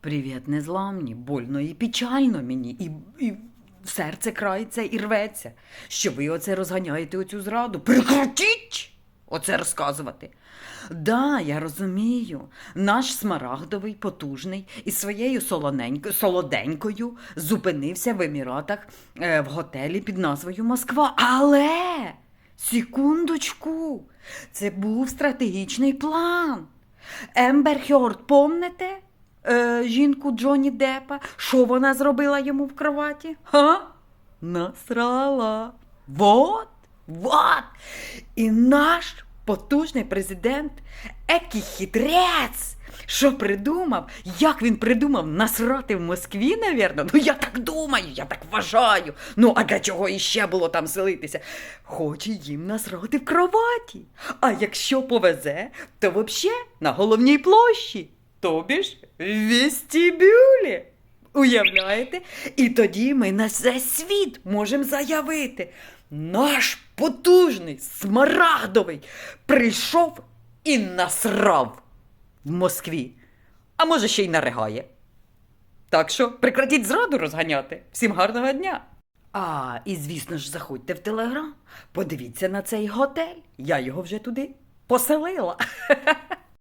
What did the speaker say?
Привіт, незламні, больно і печально мені, і, і серце крається і рветься. Що ви оце розганяєте оцю зраду? Прекратіть! Оце розказувати. Да, я розумію. Наш смарагдовий, потужний із своєю солоденькою зупинився в Еміратах е, в готелі під назвою Москва. Але секундочку, це був стратегічний план. Ембер Хьорд, помните? Е, жінку Джонні Деппа, що вона зробила йому в кроваті? Ха? Насрала. Вот, вот. І наш потужний президент, екий хитрець, що придумав, як він придумав насрати в Москві, навірно? Ну я так думаю, я так вважаю. Ну, а для чого іще було там селитися? Хоче їм насрати в кроваті. А якщо повезе, то взагалі на головній площі. Тобі ж вестибюлі. Уявляєте? І тоді ми на весь світ можемо заявити. Наш потужний, смарагдовий прийшов і насрав в Москві. А може ще й наригає. Так що прекратіть зраду розганяти. Всім гарного дня. А, і звісно ж, заходьте в телеграм, подивіться на цей готель. Я його вже туди поселила.